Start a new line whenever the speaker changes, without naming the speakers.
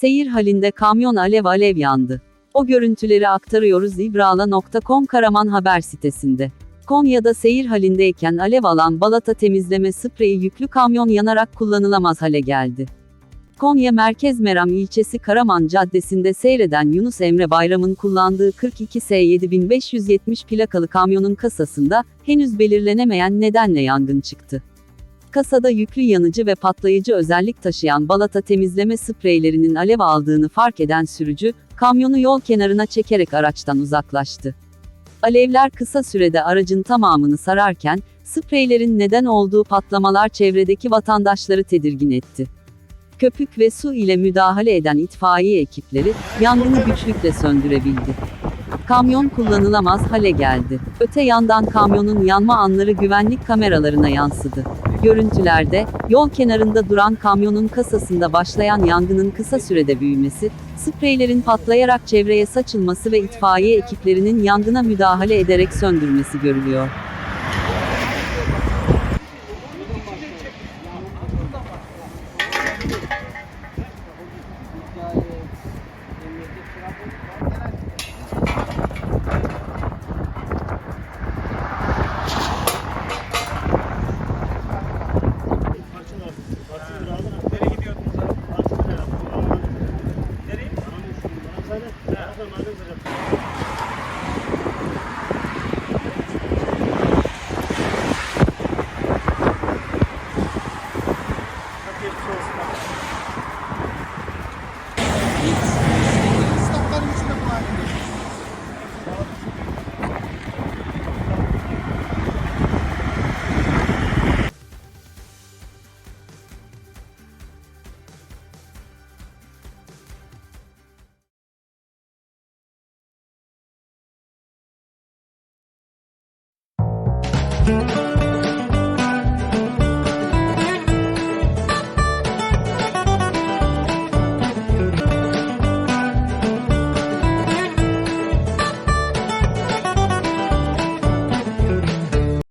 Seyir halinde kamyon alev alev yandı. O görüntüleri aktarıyoruz ibrala.com Karaman haber sitesinde. Konya'da seyir halindeyken alev alan balata temizleme spreyi yüklü kamyon yanarak kullanılamaz hale geldi. Konya Merkez Meram ilçesi Karaman Caddesi'nde seyreden Yunus Emre Bayram'ın kullandığı 42S7570 plakalı kamyonun kasasında henüz belirlenemeyen nedenle yangın çıktı. Kasada yüklü yanıcı ve patlayıcı özellik taşıyan balata temizleme spreylerinin alev aldığını fark eden sürücü, kamyonu yol kenarına çekerek araçtan uzaklaştı. Alevler kısa sürede aracın tamamını sararken, spreylerin neden olduğu patlamalar çevredeki vatandaşları tedirgin etti. Köpük ve su ile müdahale eden itfaiye ekipleri, yangını güçlükle söndürebildi. Kamyon kullanılamaz hale geldi. Öte yandan kamyonun yanma anları güvenlik kameralarına yansıdı. Görüntülerde, yol kenarında duran kamyonun kasasında başlayan yangının kısa sürede büyümesi, spreylerin patlayarak çevreye saçılması ve itfaiye ekiplerinin yangına müdahale ederek söndürmesi görülüyor.
لا أفضل ما ننزل
Thank you.